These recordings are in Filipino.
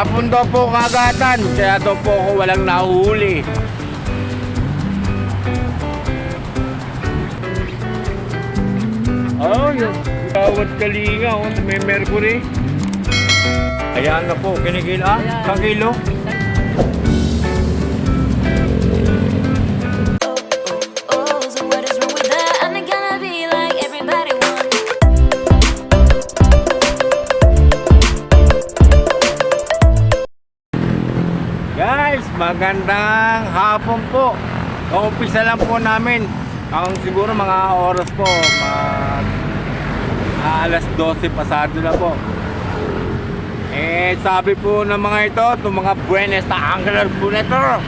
Hapon daw po kagatan, kaya daw po ako walang nahuli. Oh, yung bawat kalinga oh, may mercury. Ayan na po, kinigil ah, kakilo. Oh, Guys, magandang hapon po. Kaumpisa lang po namin. Ang siguro mga oras po, mag ah, alas 12 pasado na po. Eh, sabi po ng mga ito, itong mga Buenos Angeles Bunetor.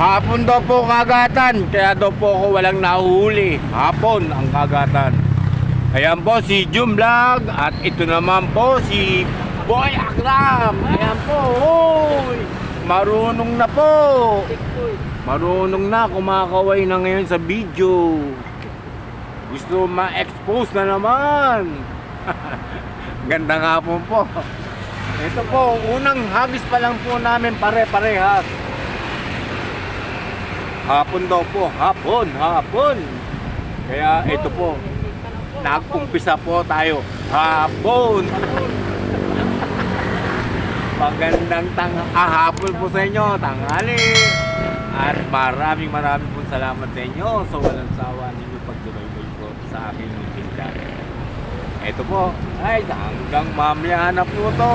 Hapon daw po kagatan, kaya daw po ako walang nahuli. Hapon ang kagatan. Ayan po si Jum Vlog at ito naman po si Boy Akram. Ayan po, hoy! Marunong na po. Marunong na, kumakaway na ngayon sa video. Gusto ma-expose na naman. Ganda nga po po. Ito po, unang hagis pa lang po namin pare-parehas. Hapon daw po, hapon, hapon. Kaya ito po, nag-umpisa po tayo. Hapon. Magandang tang ah, hapon po sa inyo, tanghali. At maraming maraming po salamat sa inyo sa walang sawa ninyo pagsubaybay po sa aking YouTube channel. Ito po, ay hanggang mamaya na po to.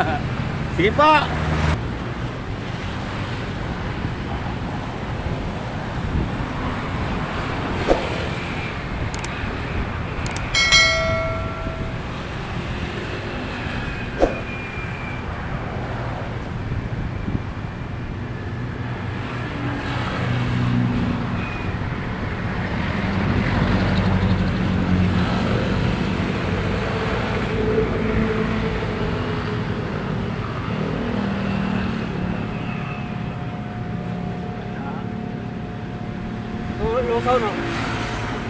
Sige po. Lusaw no?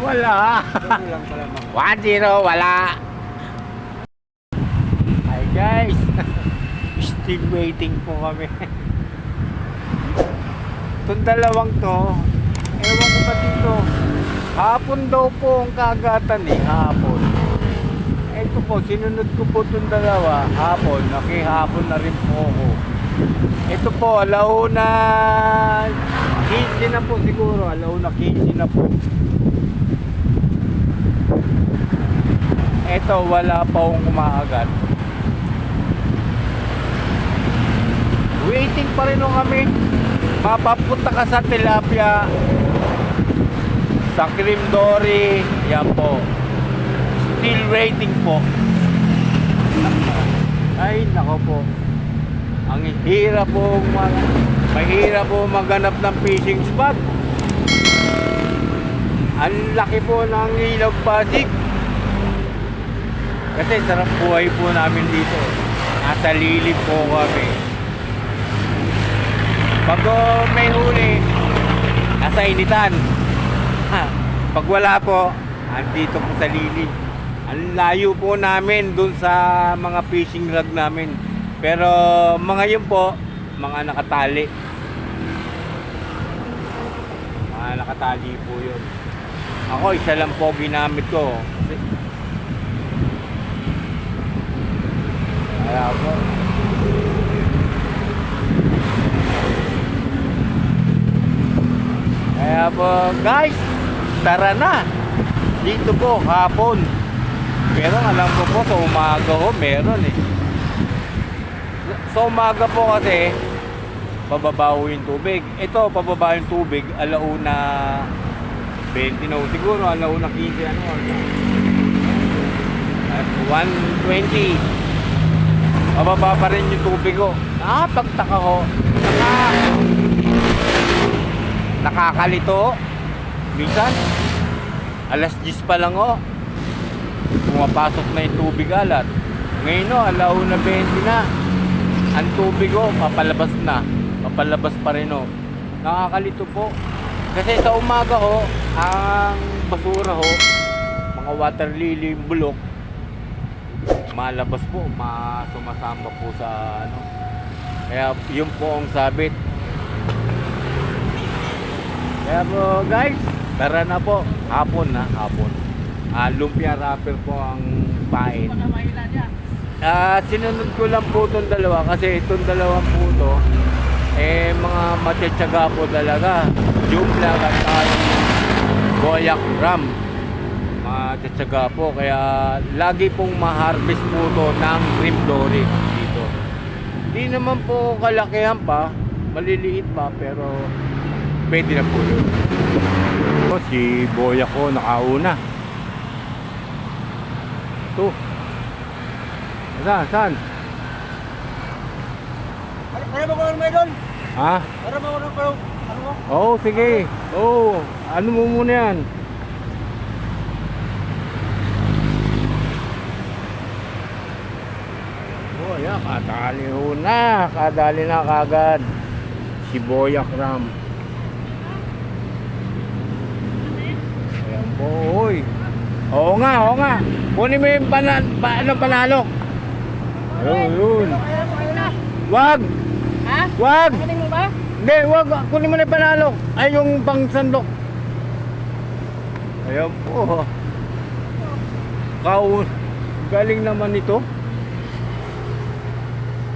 Wala. Lang pala. 1-0, wala. Hi guys. Still waiting po kami. Itong dalawang to, ewan ko ba dito, hapon daw po ang kagatan eh, hapon. Ito po, sinunod ko po itong dalawa, hapon, nakihapon na rin po ako. Ito po, alauna 15 na po siguro, alauna 15 na po. Ito, wala pa akong umaagat. Waiting pa rin kami. Mapapunta ka sa tilapia. Sa cream dory. Yan po. Still waiting po. Ay, nako po. Ang hirap po mag mahirap po maghanap ng fishing spot. Ang laki po ng ilog Pasig. Kasi sarap buhay po namin dito. Nasa lilim po kami. Pag oh, may huli, nasa initan. Pag wala po, andito po sa lilim. Ang layo po namin dun sa mga fishing rod namin. Pero mga yun po, mga nakatali. Mga nakatali po yun. Ako, isa lang po ginamit ko. Kasi- Kaya po. Kaya po, guys, tara na. Dito po, hapon. Pero alam ko po, sa umaga ho, meron eh. Sa umaga po kasi, pababaho yung tubig. Ito, pababa yung tubig, alauna 20 no, siguro alauna 15 ano. At 120. Pababa pa rin yung tubig ko. Ah, pagtaka ko. Naka, nakakalito. Minsan, alas 10 pa lang oh. Pumapasok na yung tubig alat. Ngayon no, alauna 20 na. Ang tubig oh, papalabas na. Papalabas pa rin oh. Nakakalito po. Kasi sa umaga ho, ang basura ho, mga water lily, bulok, malabas po, ma sumasama po sa ano, Kaya yun po ang sabit. Kaya po guys, tara na po. Hapon na, hapon. Ah, lumpia wrapper po ang pain. Ah, sinunod ko lang po itong dalawa kasi itong dalawang po to, eh mga matyatsyaga po talaga. Jumla at uh, Boyak Ram. Matyatsyaga po kaya lagi pong ma-harvest po to ng cream dory dito. Di naman po kalakihan pa, maliliit pa pero pwede na po yun. Ito, si Boyak ko nakauna. Ito. Saan? Saan? Kaya mo ko may doon? Ha? Para ano ko ano mo? Oo, oh, sige. Oo. Oh, ano mo muna yan? Oh, yan. Kadali ho na. Kadali na kagad. Si Boyak Ram. Ayan po, oy. Oo nga, oo nga. Kunin mo yung pana, pa, ano, panalo. Ayun, yun. Wag! Ha? Wag! Kunin mo ba? Hindi, wag. Kunin mo na yung panalo. Ay, yung pang sandok. Ayan po. Kau, galing naman ito.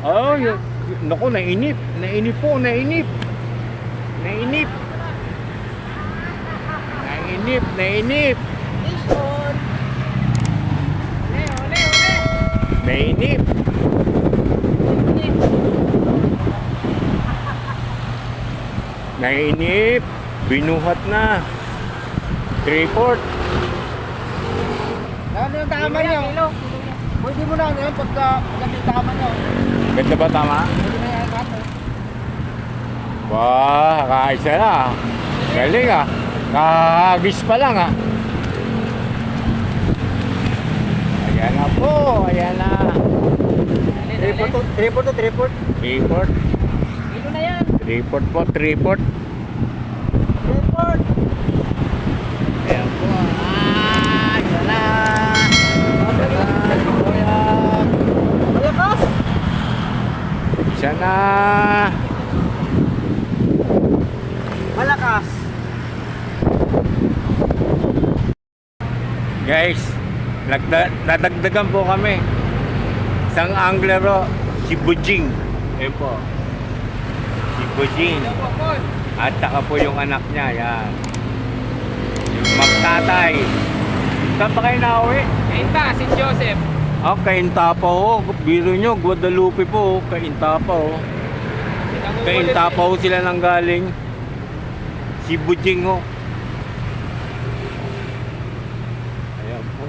Oh. Naku, nainip. Nainip po, nainip. Nainip. Nainip, nainip. Ole. Nainip. Nainip. Binuhat na. Report. Ano yung tama niyo? Pwede mo na ano yun pagka yung tama niyo. Ganda ba tama? Pwede na yan kato. Wah, kaisa na. Galing ah. Kahagis pa lang ah. Ayan na po, ayan na. Report to, report to, report. Report, yan. Report po, report. Report. Ayan po. Ah, ayan na. Malakas. Siya na. Malakas. Guys, nagda- nadagdagan po kami. Isang anglero, si Bujing. Ayan po. Si Bujing. At saka po yung anak niya, yan. Yung magtatay. Saan pa kayo nauwi? Kainta, si Joseph. Ah, Kainta pa ho. Biro nyo, Guadalupe po. Kainta pa ho. Kainta pa ho sila nang galing. Si Bujing ho. Ayan po.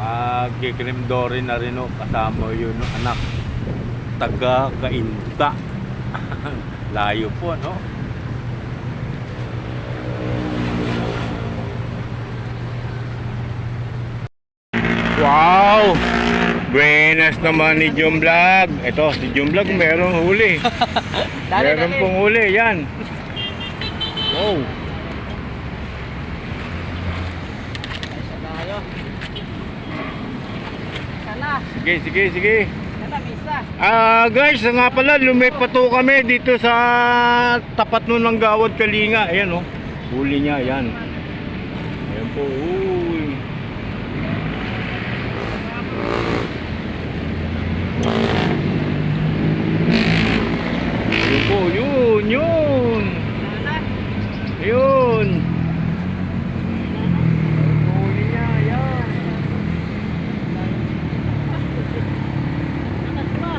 Magkikrim dory na rin ho. Kasama yun no, anak. Taga Kainta. Layo po, no? Wow! Buenas naman ni Jum Vlog. Ito, si Jum Vlog merong huli. Dali, meron dali. pong huli, yan. Wow. Sana. Sige, sige, sige. Ah, guys, nga pala, lumipat po kami dito sa tapat nun ng Gawad Kalinga. Ayan, oh. Huli niya, yan. Ayan po, uy. Yun po, yun, yun. Yun. Huli niya, yan. Anas pa.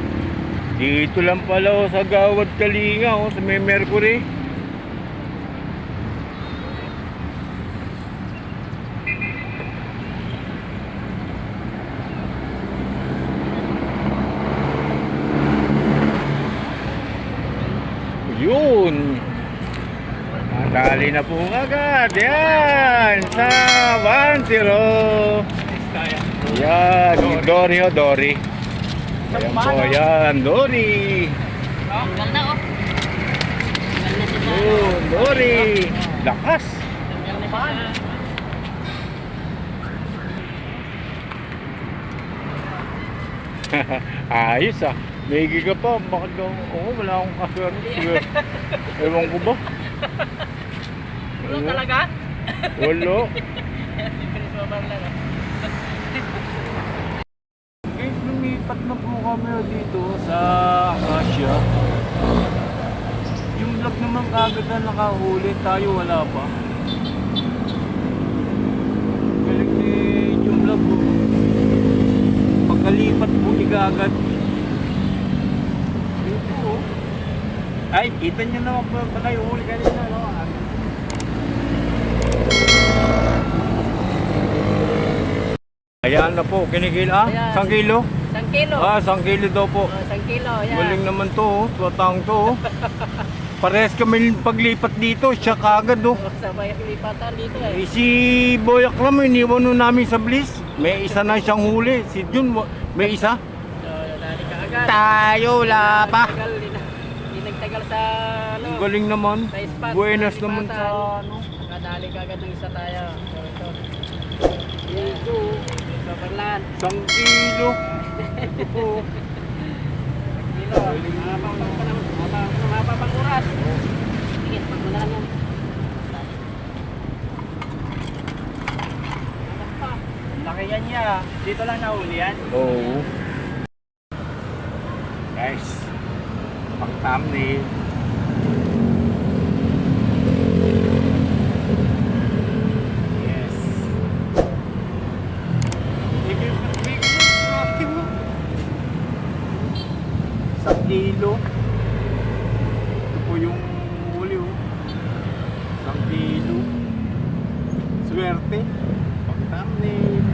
Dito lang pala oh, sa Gawad Kalinga, oh, sa may Mercury. Yun. Nadali na po agad. Yan. Sa 1-0. Yan. Dory oh, Dory. Ayan po, yan. Dory. Oh, ganda oh. Yun, Dory. Lakas. Ayos ah. Nahigi ka pa, bakit daw? Oo, wala akong kaswerte. Ewan ko ba? Wala talaga? Wala. Bilis mo lang ah. Kami dito sa Acacia. Yung vlog naman kagad na nakahuli, tayo wala pa. Galing ni yung vlog po. Pagkalipat po ni Gagad. Dito oh. Ay, kita nyo naman po pala yung huli kanina, no? Ayan na po, kinikil ah, Ayan. isang kilo. Kilo. Ah, isang kilo daw po. Oh, isang kilo, yan. Galing naman to, oh. Tuwatang to. oh. Parehas kami paglipat dito, siya kagad oh. Oh, Sabay ang lipatan dito Eh, eh. si Boy Akram, iniwan nun namin sa Bliss. May isa na siyang huli. Si Jun, may isa. So, dali ka agad. Tayo, wala pa. Tagal, di na- di nagtagal sa ano. Ang galing naman. Sa spot, Buenas naman sa ano. Nakadali ka agad ng isa tayo. So, ito. Dito. Soberland. Isang kilo. Ito. Kilo. Mapapang pa naman. Mapapang mapapang oras. Sige, pag mo na lang yan. Laki yan niya. Dito lang nahuli yan. Oo. Guys, pang thumbnail. Yes. Bigay mo, bigay mo, grabe mo. Sa kilo. Ito po yung huli oh. Isang kilo. Swerte. Pang thumbnail.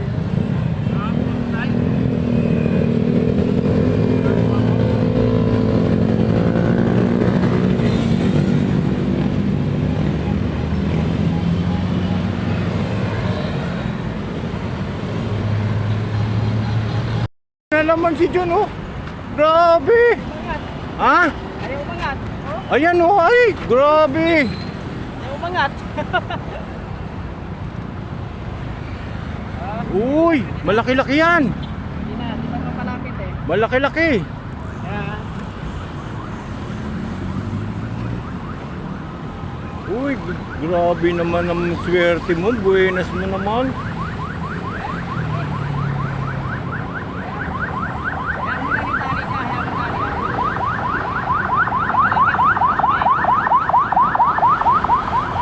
Na naman si John oh. Grabe. Ha? Ayaw umangat. Oh, Ayan oh, ay, grabe. ayaw umangat. Uy, malaki-laki yan. Hindi na, hindi na mapalapit eh. Malaki-laki. Yan. Uy, grabe naman ang swerte mo. Buenas mo naman. Yan mo lang yung tali niya, hayaan mo tali.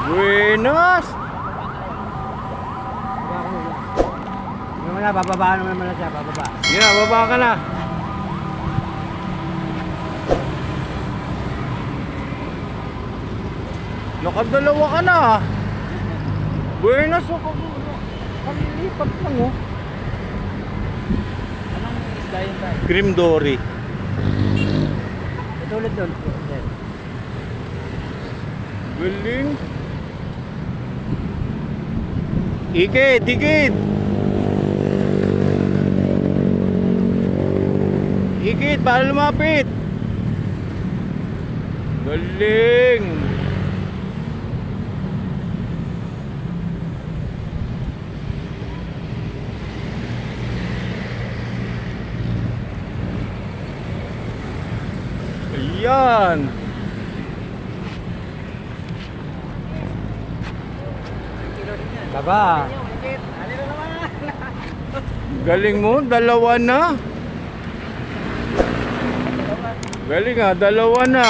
Buenas. Yung na, bababa naman naman siya, bababa. Sige na, baba ka na. Nakadalawa ka na. ah. Buenas ako. Kalilipat lang oh. Anong isda yun tayo? Cream Dory. Ito ulit doon. Galing. Ikit, ikit. Ikit, para lumapit. Galing. Ayan. Na naman. Galing mo, dalawa na. Galing ah, dalawa na.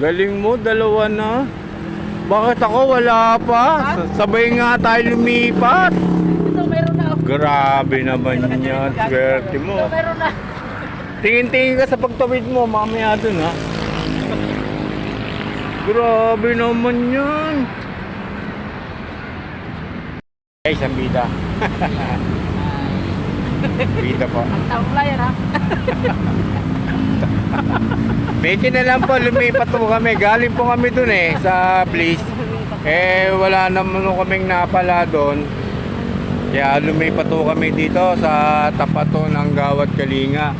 Galing mo, dalawa na. Bakit ako wala pa? Sabay nga tayo lumipat. Ito, meron na. Grabe naman yan, swerte mo. Ito, meron na. Tingin-tingin ka sa pagtawid mo, mamaya dun ha. Grabe naman yan. Guys, ang bida. bida po. Ang taong player ha. Medyo na lang po, lumipat po kami. Galing po kami dun eh, sa Bliss. Eh, wala naman po kaming napala doon. Kaya lumipat po kami dito sa tapat po ng Gawat Kalinga.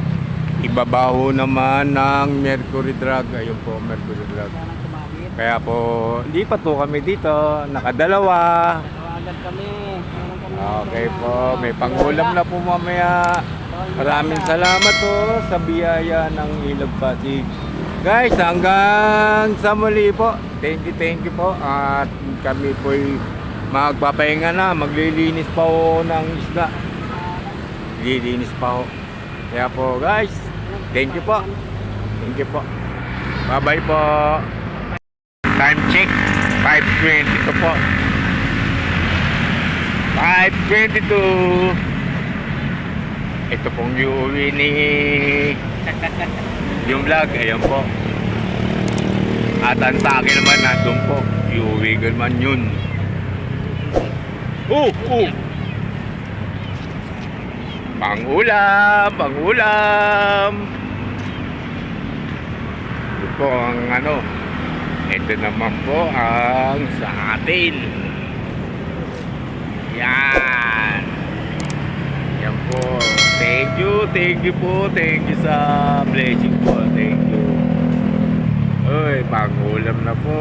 Ibabaho naman ng Mercury Drug. Ayun po, Mercury Drug. Kaya po, lipat po kami dito. Nakadalawa. Tawagan kami. Okay po, may pangulam na po mamaya. Maraming salamat po sa biyaya ng Ilog Pasig. Guys, hanggang sa muli po. Thank you, thank you po. At kami po magpapahinga na. Maglilinis pa po ng isda. Lilinis pa po. Kaya po guys, thank you po. Thank you po. Bye-bye po. Time check, 5.20 to po. 5.22 Ito pong uuwi ni yung vlog, ayan po. At ang sa akin naman nandun po. Iuwi ko naman yun. Oh, oh. Pangulam, pangulam. Ito po ang ano. Ito naman po ang sa atin yan. Yan po. Thank you, thank you po. Thank you sa blessing po. Thank you. Uy, pangulam na po.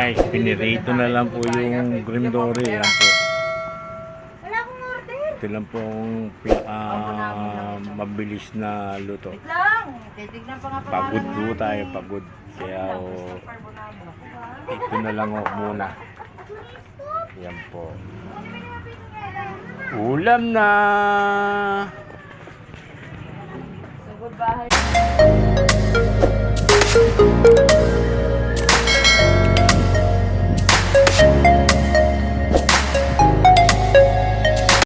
Guys, pinirito na lang po yung grindore. Yan po. Wala akong order. Ito lang pong pi- ah, mabilis na luto. Pagod po tayo, pagod. Kaya oh, ito na lang oh, muna. Yan po. Ulam na! Sugod bahay.